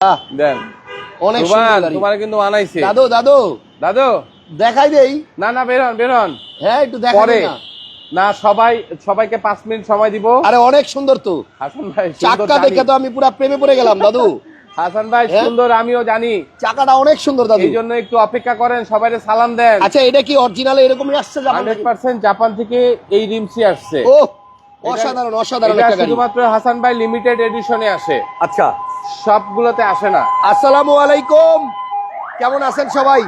আহ, দেন। অনেক সুন্দর তোমার কিন্তু আনাইছে দাদু দাদু। দাদু। দেখাই দেই। না না বেরোন বেরোন হ্যাঁ একটু দেখাই না। না সবাই সবাইকে পাঁচ মিনিট সময় দিব। আরে অনেক সুন্দর তো। হাসান ভাই সুন্দর দেখে তো আমি পুরো প্রেমে পড়ে গেলাম দাদু। হাসান ভাই হ্যাঁ? সুন্দর আমিও জানি। চাকাটা অনেক সুন্দর দাদু। এই জন্য একটু অপেক্ষা করেন সবাই সালাম দেন। আচ্ছা এটা কি অরিজিনাল এরকমই আসছে জাপান জাপান থেকে এই রিমসি আসছে। ও অসাধারণ অসাধারণ একটা গাড়ি। শুধুমাত্র হাসান ভাই লিমিটেড এডিশনে আসে। আচ্ছা সবগুলোতে আসে না। আসসালামু আলাইকুম। কেমন আছেন সবাই?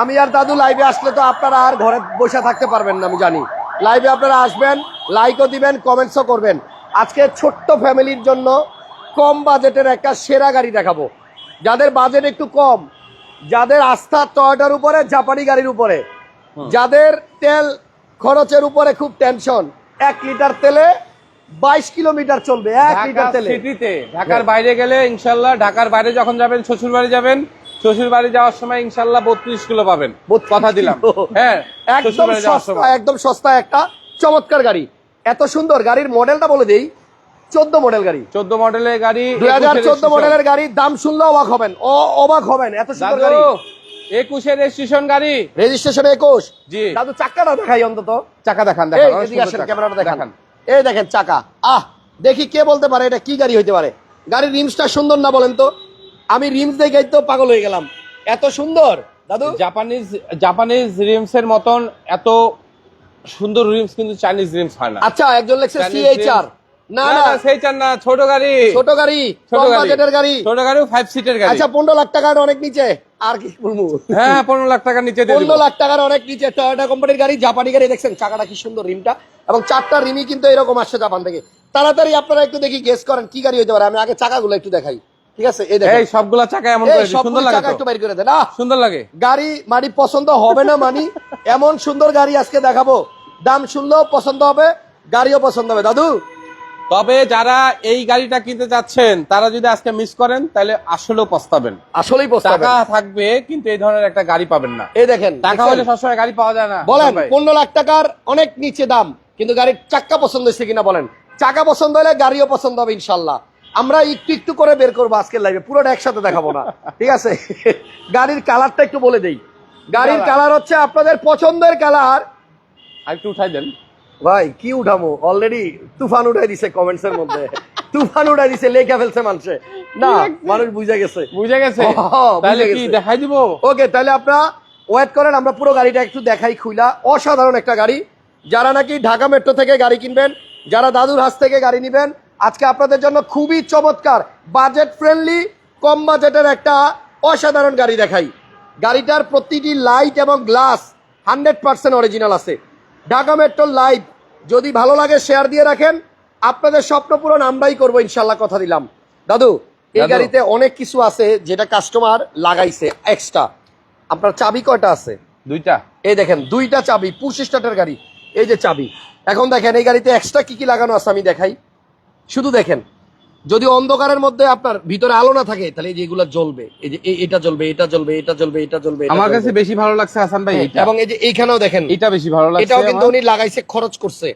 আমি আর দাদু লাইভে আসলে তো আপনারা আর ঘরে বসে থাকতে পারবেন না আমি জানি। লাইভে আপনারা আসবেন লাইকও দিবেন কমেন্টসও করবেন। আজকে ছোট্ট ফ্যামিলির জন্য কম বাজেটের একটা সেরা গাড়ি দেখাবো। যাদের বাজেট একটু কম যাদের আস্থা টয়টার উপরে জাপানি গাড়ির উপরে। যাদের তেল খরচের উপরে খুব টেনশন এক লিটার তেলে বাইশ কিলোমিটার চলবে এক লিটার তেলে। সিটিতে ঢাকার বাইরে গেলে ইনশাল্লাহ ঢাকার বাইরে যখন যাবেন শ্বশুর বাড়ি যাবেন শ্বশুর বাড়ি যাওয়ার সময় ইনশাল্লাহ বত্রিশ কিলো পাবেন। কথা দিলাম। হ্যাঁ একদম সস্তা একদম সস্তা একটা চমৎকার গাড়ি। এত সুন্দর গাড়ির মডেলটা বলে দেই চোদ্দ মডেল গাড়ি। চোদ্দ মডেলের গাড়ি দুই হাজার চোদ্দ মডেলের গাড়ি দাম শুনলে অবাক হবেন অবাক হবেন এত সুন্দর গাড়ি। দাদু একুশের রেজিস্ট্রেশন গাড়ি। রেজিস্ট্রেশন একুশ। জি। দাদু চাকাটা দেখাই অন্তত। চাকা দেখান দেখান। ক্যামেরাটা দেখান। এই দেখেন চাকা। আহ দেখি কে বলতে পারে এটা কি গাড়ি হইতে পারে। গাড়ির রিমসটা সুন্দর না বলেন তো? আমি রিমস দেখে তো পাগল হয়ে গেলাম। এত সুন্দর দাদু? জাপানিজ জাপানিজ রিমস এর মতন এত সুন্দর রিমস কিন্তু চাইনিজ রিমস হয় না। আচ্ছা একজন লেখছে সিএইচআর না না সেই চান না ছোট গাড়ি। ছোট গাড়ি ছোট গাড়ি। বাজেটের গাড়ি। ছোট গাড়ি ফাইভ সিটের গাড়ি। আচ্ছা পনেরো লাখ টাকার অনেক নিচে আর কি বলব? হ্যাঁ পনেরো লাখ টাকার নিচে পনেরো লাখ টাকার অনেক নিচে টয়োটা কোম্পানির গাড়ি জাপানি গাড়ি দেখছেন চাকাটা কি সুন্দর রিমটা। এবং চারটা রিমই কিন্তু এরকম আসছে জাপান থেকে। তাড়াতাড়ি আপনারা একটু দেখি গেস করেন কি গাড়ি হতে পারে? আমি আগে চাকাগুলো একটু দেখাই। ঠিক আছে? এই দেখেন। এই সবগুলা চাকা এমন করে সুন্দর লাগে চাকা একটু বাইর করে দেন। সুন্দর লাগে। গাড়ি মানি পছন্দ হবে না মানি এমন সুন্দর গাড়ি আজকে দেখাবো। দাম শুনলেও পছন্দ হবে গাড়িও পছন্দ হবে। দাদু তবে যারা এই গাড়িটা কিনতে যাচ্ছেন তারা যদি আজকে মিস করেন তাহলে আসলেও পস্তাবেন। আসলেই পছন্দ টাকা থাকবে কিন্তু এই ধরনের একটা গাড়ি পাবেন না। এই দেখেন টাকা? হলে সবসময় গাড়ি পাওয়া যায় না। বলেন পনেরো লাখ টাকার অনেক নিচে দাম কিন্তু গাড়ির চাক্কা পছন্দ হয়েছে কিনা বলেন? চাকা পছন্দ হলে গাড়িও পছন্দ হবে ইনশাল্লাহ। আমরা একটু একটু করে বের করব আজকের লাইভে পুরোটা একসাথে দেখাবো না ঠিক আছে? গাড়ির কালারটা একটু বলে দেই। গাড়ির কালার হচ্ছে আপনাদের পছন্দের কালার আর একটু উঠাই দেন। ভাই কি উঠামো? অলরেডি তুফান উঠাই দিছে কমেন্টস এর মধ্যে। তুফান উঠাই দিছে লেখা ফেলছে মানুষে। না মানুষ বুঝে গেছে। বুঝে গেছে? তাহলে কি দেখাই দিব? ওকে তাহলে আপনারা ওয়েট করেন আমরা পুরো গাড়িটা একটু দেখাই খুইলা। অসাধারণ একটা গাড়ি। যারা নাকি ঢাকা মেট্রো থেকে গাড়ি কিনবেন যারা দাদুর হাত থেকে গাড়ি নেবেন আজকে আপনাদের জন্য খুবই চমৎকার বাজেট ফ্রেন্ডলি কম বাজেটের একটা অসাধারণ গাড়ি দেখাই। গাড়িটার প্রতিটি লাইট এবং গ্লাস হান্ড্রেড পার্সেন্ট অরিজিনাল আছে। ঢাকা মেট্রোর লাইট যদি ভালো লাগে শেয়ার দিয়ে রাখেন। আপনাদের স্বপ্ন পূরণ আমরাই করব ইনশাল্লাহ কথা দিলাম। দাদু এই গাড়িতে অনেক কিছু আছে যেটা কাস্টমার লাগাইছে এক্সট্রা আপনার চাবি কয়টা আছে? দুইটা। এই দেখেন দুইটা চাবি পুশ স্টার্টের গাড়ি। এই যে চাবি। এখন দেখেন এই গাড়িতে এক্সট্রা কি কি লাগানো আছে আমি দেখাই। শুধু দেখেন যদি অন্ধকারের মধ্যে আপনার ভিতরে আলো না থাকে তাহলে এই যে এগুলো জ্বলবে। এই যে এটা জ্বলবে এটা জ্বলবে এটা জ্বলবে এটা জ্বলবে আমার কাছে বেশি ভালো লাগছে হাসান ভাই হ্যাঁ, এইটা। এবং এই যে এইখানেও দেখেন এটা বেশি ভালো লাগছে এটাও কিন্তু উনি লাগাইছে খরচ করছে।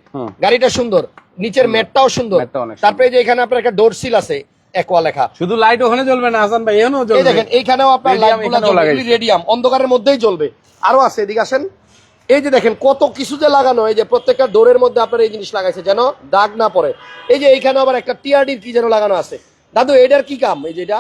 গাড়িটা সুন্দর নিচের ম্যাটটাও সুন্দর। তারপরে যে এখানে আপনার একটা ডোর সিল আছে একোয়া লেখা। শুধু লাইট ওখানে জ্বলবে না হাসান ভাই এখানেও এই জ্বলবে। দেখেন এইখানেও আপনার লাইটগুলো রেডিয়াম অন্ধকারের মধ্যেই জ্বলবে। আরও আছে এদিকে আসেন। এই যে দেখেন কত কিছু যে লাগানো এই যে প্রত্যেকটা ডোরের মধ্যে আপনার এই জিনিস লাগাইছে যেন দাগ না পড়ে। এই যে এইখানে আবার একটা টিআরডির কি যেন লাগানো আছে। দাদু এটার কি কাম? এই যে এটা?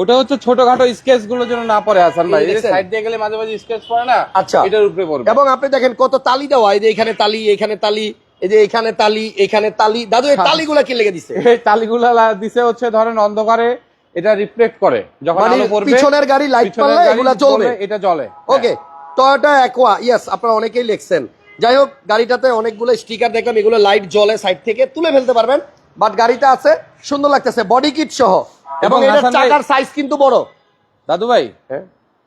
ওটা হচ্ছে ছোটখাটো স্কেচগুলো যেন না পড়ে হাসান ভাই। সাইড দিয়ে গেলে মাঝে মাঝে স্কেচ পড়ে না আচ্ছা। এটার উপরে পড়বে। এবং আপনি দেখেন কত তালি দেওয়া এই যে এখানে তালি এখানে তালি এই যে এখানে তালি এখানে তালি। দাদু এই হ্যাঁ। তালিগুলা কি লেগে দিছে? এই তালিগুলা দিছে হচ্ছে ধরেন অন্ধকারে এটা রিফ্লেক্ট করে। যখন মানে আলো পড়বে পিছনের গাড়ি লাইট পারলে এগুলা জ্বলবে, এটা জ্বলে। ওকে টয়োটা অ্যাকোয়া ইয়েস আপনারা অনেকেই লিখছেন। যাই হোক গাড়িটাতে অনেকগুলো স্টিকার দেখলাম এগুলো লাইট জ্বলে সাইড থেকে তুলে ফেলতে পারবেন। বাট গাড়িটা আছে সুন্দর লাগতেছে বডি কিট সহ। এবং এটার চাকার সাইজ কিন্তু বড়। দাদু ভাই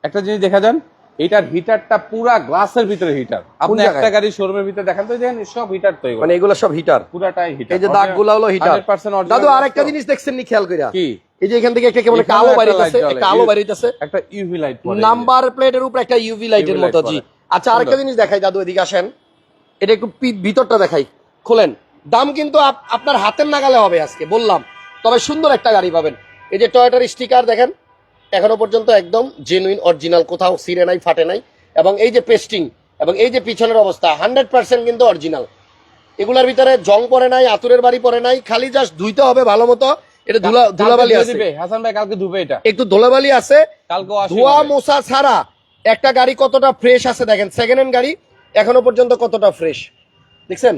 একটা জিনিস দেখা যান এটার হিটারটা পুরা গ্লাসের ভিতরে হিটার আপনি একটা গাড়ি শোরুমের ভিতরে দেখেন তো দেখেন সব হিটার তো মানে এগুলো সব হিটার পুরাটাই হিটার এই যে দাগগুলো হলো হিটার 100% দাদু আরেকটা জিনিস দেখছেন নি খেয়াল কইরা কি? এই যে এখান থেকে একটা কেমন একটা এখানেও আলো বাড়িতেছে। একটা আলো বাড়িতেছে একটা ইউভি লাইট নাম্বার প্লেটের উপর একটা ইউভি লাইটের মতো জি। আচ্ছা আরেকটা জিনিস দেখাই দাদু এদিকে আসেন। এটা একটু ভিতরটা দেখাই। খোলেন। দাম কিন্তু আপনার হাতের নাগালে হবে আজকে বললাম। তবে সুন্দর একটা গাড়ি পাবেন। এই যে টয়োটার স্টিকার দেখেন। এখনও পর্যন্ত একদম জেনুইন অরিজিনাল কোথাও সিরে নাই ফাটে নাই। এবং এই যে পেস্টিং এবং এই যে পিছনের অবস্থা হান্ড্রেড পার্সেন্ট কিন্তু অরিজিনাল এগুলার ভিতরে জং পড়ে নাই আতুরের বাড়ি পড়ে নাই খালি জাস্ট ধুইতে হবে ভালো মতো। এটা ধুলা ধুলাবালি আছে। হাসান ভাই কালকে ধুবে এটা। একটু ধুলাবালি আছে। কালকে ধোয়া। মোছা ছাড়া একটা গাড়ি কতটা ফ্রেশ আছে দেখেন। সেকেন্ড হ্যান্ড গাড়ি এখনও পর্যন্ত কতটা ফ্রেশ দেখছেন?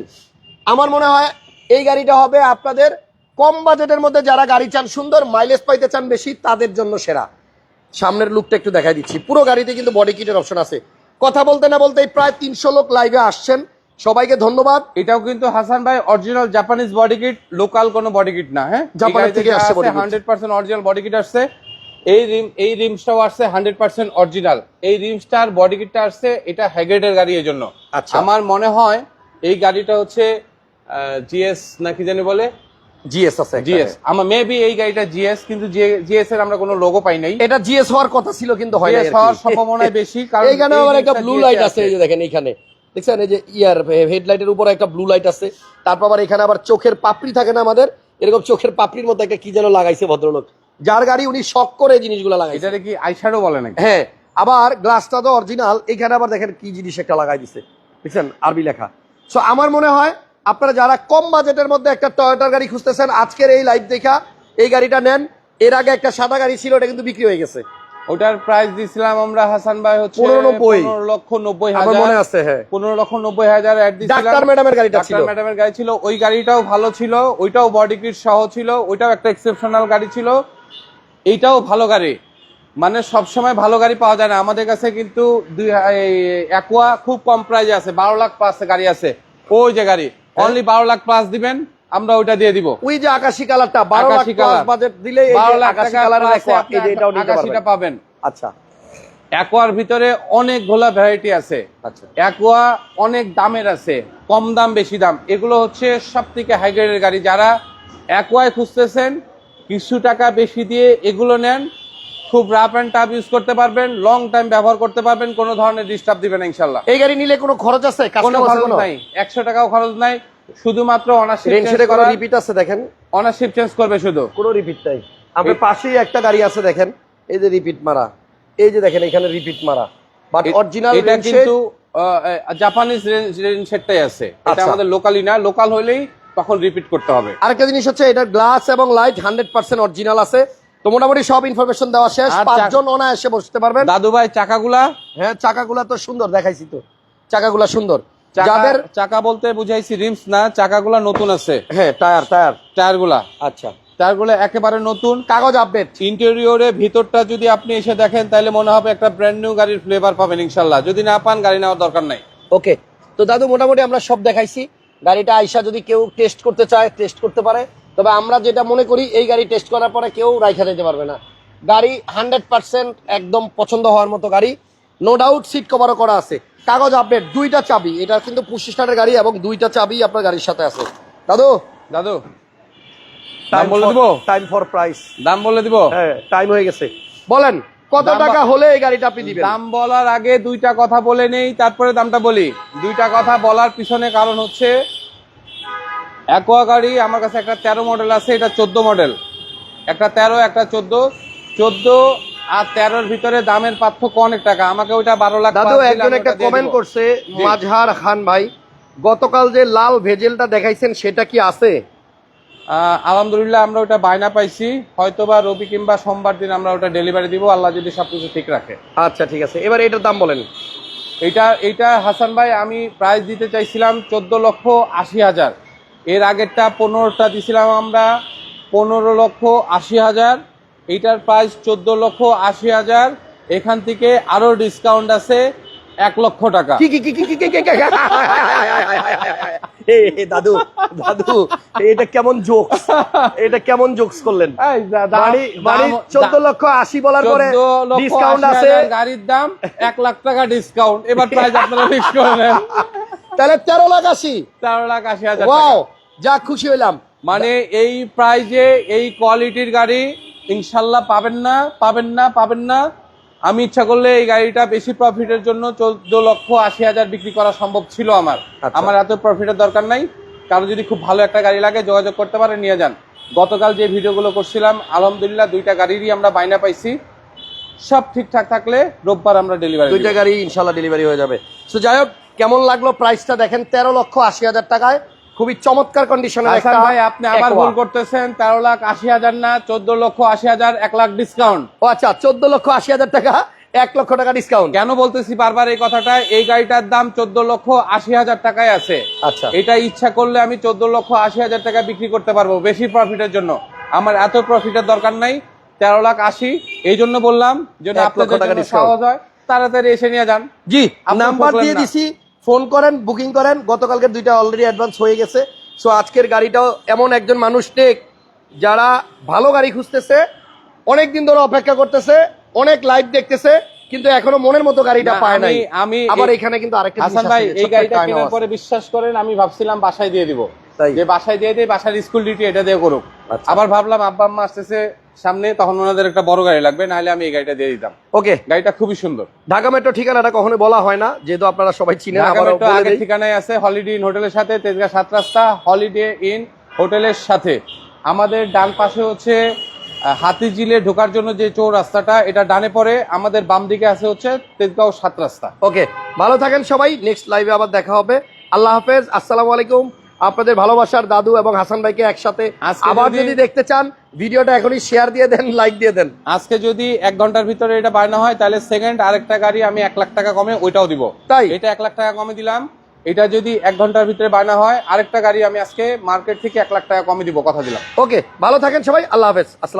আমার মনে হয় এই গাড়িটা হবে আপনাদের কম বাজেটের মধ্যে যারা গাড়ি চান সুন্দর মাইলেজ পাইতে চান বেশি তাদের জন্য সেরা। সামনের লুকটা একটু দেখাই দিচ্ছি। পুরো গাড়িতে কিন্তু বডি কিটের অপশন আছে। কথা বলতে না বলতেই প্রায় তিনশো লোক লাইভে আসছেন। সবাইকে ধন্যবাদ। এটাও কিন্তু হাসান ভাই original Japanese body kit local কোনো বডি কিট না হ্যাঁ? জাপানের থেকে আসছে। Hundred percent original body kit আসছে। এই রিম এই রিমসটাও আসছে হান্ড্রেড পার্সেন্ট অরিজিনাল এই রিমসটার বডি কিটটা আসছে এটা হ্যাগেটের গাড়ি এই জন্য আচ্ছা। আমার মনে হয় এই গাড়িটা হচ্ছে জিএস না কি জানি বলে? জিএস আছে। জিএস আমার মেবি এই গাড়িটা জিএস কিন্তু জিএস এর আমরা কোনো লোগো পাই নাই। এটা জিএস হওয়ার কথা ছিল কিন্তু হয় না হওয়ার সম্ভাবনাই বেশি কারণ এইখানে এই আবার একটা ব্লু লাইট আছে। এই যে দেখেন এইখানে। দেখছেন এই যে ইয়ার হেডলাইটের উপরে একটা ব্লু লাইট আছে। তারপর আবার এখানে আবার চোখের পাপড়ি থাকে না আমাদের? এরকম চোখের পাপড়ির মধ্যে একটা কি যেন লাগাইছে ভদ্রলোক। যার গাড়ি উনি শখ করে জিনিসগুলো লাগাইছে। এটারে কি আইশ্যাডো বলে নাকি? হ্যাঁ আবার গ্লাসটা তো অরিজিনাল এখানে আবার দেখেন কি জিনিস একটা লাগাই দিছে। দেখছেন আরবি লেখা। সো আমার মনে হয় আপনারা যারা কম বাজেটের মধ্যে একটা টয়োটার গাড়ি খুঁজতেছেন আজকের এই লাইভ দেখা এই গাড়িটা নেন। এর আগে একটা সাদা গাড়ি ছিল এটা কিন্তু বিক্রি হয়ে গেছে। ওটার প্রাইস দিছিলাম আমরা হাসান ভাই হচ্ছে 15 নব্বই। পনেরো লক্ষ নব্বই আমার হাজার। মনে আছে হ্যাঁ। পনেরো লক্ষ নব্বই হাজার অ্যাড দিছিলাম। ডাক্তার ম্যাডামের গাড়িটা ছিল। ডাক্তার ম্যাডামের গাড়ি ছিল। ওই গাড়িটাও ভালো ছিল। ওইটাও বডি কিট সহ ছিল। ওইটাও একটা এক্সেপশনাল গাড়ি ছিল। এইটাও ভালো গাড়ি। মানে সব সময় ভালো গাড়ি পাওয়া যায় না। আমাদের কাছে কিন্তু দুই অ্যাকোয়া খুব কম প্রাইজে আছে। বারো লাখ প্লাস গাড়ি আছে। ওই যে গাড়ি। হ্যাঁ। অনলি বারো লাখ প্লাস দিবেন। আমরা ওইটা দিয়ে দিব। ওই যে আকাশি কালারটা বারো লাখ। বাজেট দিলে বারো লাখ আকাশিটা পাবেন। আচ্ছা। অ্যাকোয়ার ভিতরে অনেক অনেকগুলা ভ্যারাইটি আছে। আচ্ছা। অ্যাকোয়া অনেক দামের আছে কম দাম বেশি দাম। এগুলো হচ্ছে সব থেকে হাই গ্রেডের গাড়ি। যারা অ্যাকোয়ায় খুঁজতেছেন কিছু টাকা বেশি দিয়ে এগুলো নেন খুব রাফ অ্যান্ড টাফ ইউজ করতে পারবেন লং টাইম ব্যবহার করতে পারবেন কোনো ধরনের ডিস্টার্ব দিবেন ইনশাল্লাহ এই গাড়ি নিলে কোনো খরচ আছে? কোনো খরচ নাই। একশো টাকাও খরচ নাই। শুধুমাত্র অনারশিপ রিপিট আছে দেখেন। অনারশিপ চেঞ্জ করবে শুধু। কোনো রিপিট নাই। আপনার পাশেই একটা গাড়ি আছে দেখেন। এই যে রিপিট মারা। এই যে দেখেন এখানে রিপিট মারা। বাট অরিজিনাল এটা কিন্তু জাপানিজ রেঞ্জ সেটটাই আছে। এটা আচ্ছা। আমাদের লোকালি না। লোকাল হলেই তখন রিপিট করতে হবে। আরেকটা জিনিস হচ্ছে এটার গ্লাস এবং লাইট হান্ড্রেড পার্সেন্ট অরিজিনাল আছে। তো মোটামুটি সব ইনফরমেশন দেওয়া শেষ। পাঁচজন অনায়াসে বসতে পারবেন। দাদু ভাই চাকাগুলা? হ্যাঁ চাকাগুলা তো সুন্দর দেখাইছি তো। চাকাগুলা সুন্দর। যাদের চাকা বলতে বুঝাইছি রিমস না চাকাগুলা নতুন আছে। হ্যাঁ টায়ার টায়ার টায়ারগুলা আচ্ছা। টায়ারগুলো একেবারে নতুন কাগজ আপডেট ইন্টেরিয়রে ভিতরটা যদি আপনি এসে দেখেন তাহলে মনে হবে একটা ব্র্যান্ড নিউ গাড়ির ফ্লেভার পাবেন ইনশাল্লাহ। যদি না পান গাড়ি নেওয়ার দরকার নাই। ওকে তো দাদু মোটামুটি আমরা সব দেখাইছি। গাড়িটা আইসা যদি কেউ টেস্ট করতে চায় টেস্ট করতে পারে। তবে আমরা যেটা মনে করি এই গাড়ি টেস্ট করার পরে কেউ রাইখা দিতে পারবে না। গাড়ি হান্ড্রেড পার্সেন্ট একদম পছন্দ হওয়ার মতো গাড়ি। নো ডাউট সিট কভারও করা আছে। কাগজ আপডেট দুইটা চাবি। এটা কিন্তু পুশ স্টার্টের গাড়ি এবং দুইটা চাবি আপনার গাড়ির সাথে আছে। দাদু? দাদু দাম বলে দিব? টাইম ফর প্রাইস দাম বলে দিব? হ্যাঁ টাইম হয়ে গেছে। বলেন কত টাকা হলে এই গাড়িটা আপনি দিবেন? দাম বলার আগে দুইটা কথা বলে নেই তারপরে দামটা বলি। দুইটা কথা বলার পিছনে কারণ হচ্ছে অ্যাকোয়া গাড়ি আমার কাছে একটা তেরো মডেল আছে এটা চোদ্দ মডেল একটা তেরো একটা চোদ্দ। চোদ্দ আর তেরোর ভিতরে দামের পার্থক্য অনেক টাকা। আমাকে ওইটা বারো লাখ দাদু একজন একটা কমেন্ট করছে। মাঝহার খান ভাই গতকাল যে লাল ভেজেলটা দেখাইছেন সেটা কি আছে? আলহামদুলিল্লাহ আমরা ওটা বায়না পাইছি। হয়তো বা রবি কিংবা সোমবার দিন আমরা ওটা ডেলিভারি দিব আল্লাহ যদি সবকিছু ঠিক রাখে। আচ্ছা ঠিক আছে। এবার এটার দাম বলেন। এটা এটা হাসান ভাই আমি প্রাইস দিতে চাইছিলাম চোদ্দ লক্ষ আশি হাজার। এর আগেরটা পনেরোটা দিছিলাম আমরা পনেরো লক্ষ আশি হাজার। এইটার প্রাইস চোদ্দ লক্ষ আশি হাজার। এখান থেকে আরও ডিসকাউন্ট আছে এক লক্ষ টাকা। দাদু দাদু এটা কেমন জোকস এটা কেমন জোকস করলেন? চোদ্দ লক্ষ আশি বলার পরে ডিসকাউন্ট আছে। গাড়ির দাম এক লাখ টাকা ডিসকাউন্ট এবার প্রাইস আপনারা ফিক্স করে নেন তাহলে তেরো লাখ আশি। তেরো লাখ আশি হাজার যা খুশি হইলাম। মানে এই প্রাইজে এই কোয়ালিটির গাড়ি ইনশাল্লাহ পাবেন না পাবেন না পাবেন না। আমি ইচ্ছা করলে এই গাড়িটা বেশি প্রফিটের জন্য চোদ্দ লক্ষ আশি হাজার বিক্রি করা সম্ভব ছিল আমার। আচ্ছা। আমার এত প্রফিটের দরকার নাই। কারও যদি খুব ভালো একটা গাড়ি লাগে যোগাযোগ করতে পারে নিয়ে যান। গতকাল যে ভিডিওগুলো করছিলাম আলহামদুলিল্লাহ দুইটা গাড়িরই আমরা বাইনা পাইছি। সব ঠিকঠাক থাকলে রোববার আমরা ডেলিভারি দুইটা গাড়ি ইনশাল্লাহ ডেলিভারি হয়ে যাবে। তো যাই হোক কেমন লাগল প্রাইসটা দেখেন তেরো লক্ষ আশি হাজার টাকায় খুবই চমৎকার কন্ডিশনের একটা ভাই আপনি আবার ভুল করতেছেন। তেরো লাখ আশি হাজার না চোদ্দ লক্ষ আশি হাজার এক লাখ ডিসকাউন্ট ও আচ্ছা চোদ্দ লক্ষ আশি হাজার টাকা এক লক্ষ টাকা ডিসকাউন্ট কেন বলতেছি বারবার এই কথাটা? এই গাড়িটার দাম চোদ্দ লক্ষ আশি হাজার টাকায় আছে। আচ্ছা। এটা ইচ্ছা করলে আমি চোদ্দ লক্ষ আশি হাজার টাকা বিক্রি করতে পারব বেশি প্রফিটের জন্য। আমার এত প্রফিটের দরকার নাই তেরো লাখ আশি। এই জন্য বললাম এক আপনাদের। সহজ হয়। তাড়াতাড়ি এসে নিয়ে যান। জি নাম্বার দিয়ে দিছি। ফোন করেন বুকিং করেন গতকালকে দুইটা অলরেডি অ্যাডভান্স হয়ে গেছে। সো আজকের গাড়িটাও এমন একজন মানুষ টেক যারা ভালো গাড়ি খুঁজতেছে অনেক দিন ধরে অপেক্ষা করতেছে অনেক লাইভ দেখতেছে কিন্তু এখনও মনের মতো গাড়িটা পায় নাই। আমি- আবার এখানে কিন্তু আরেকটা হাসান ভাই এই গাড়িটা কেনার পরে বিশ্বাস করেন আমি ভাবছিলাম বাসায় দিয়ে দিব। তাই? যে বাসায় দিয়ে দিয়ে বাসার স্কুল ডিউটি এটা দিয়ে করুক। আচ্ছা। আবার ভাবলাম আব্বা আম্মা আসতেছে সামনে তখন ওনাদের একটা বড় গাড়ি লাগবে নাহলে আমি এই গাড়িটা দিয়ে দিতাম। ওকে। গাড়িটা খুবই সুন্দর। ঢাকা মেট্রো ঠিকানাটা কখনো বলা হয় না যেহেতু আপনারা সবাই চিনেন ঢাকা মেট্রো আগের ঠিকানায় আছে হলিডে ইন হোটেলের সাথে তেজগাঁ সাত রাস্তা হলিডে ইন হোটেলের সাথে। আমাদের ডান পাশে হচ্ছে হাতিঝিলে ঢোকার জন্য যে চৌ রাস্তাটা এটা ডানে পড়ে আমাদের বাম দিকে আছে হচ্ছে তেজগাঁও সাত রাস্তা। ওকে ভালো থাকেন সবাই নেক্সট লাইভে আবার দেখা হবে। আল্লাহ হাফেজ আসসালামু আলাইকুম। আপনাদের ভালোবাসার দাদু এবং হাসান ভাইকে একসাথে আজকে আবার যদি- যদি দেখতে চান ভিডিওটা এখনই শেয়ার দিয়ে দেন লাইক দিয়ে দেন। আজকে যদি এক ঘণ্টার ভিতরে এটা বায়না হয় তাহলে সেকেন্ড আরেকটা গাড়ি আমি এক লাখ টাকা কমে ওইটাও দিব। তাই? এটা এক লাখ টাকা কমে দিলাম। এটা যদি এক ঘণ্টার ভিতরে বায়না হয় আরেকটা গাড়ি আমি আজকে মার্কেট থেকে এক লাখ টাকা কমে দিব কথা দিলাম। ওকে ভালো থাকেন সবাই আল্লাহ হাফেজ। আসসালাম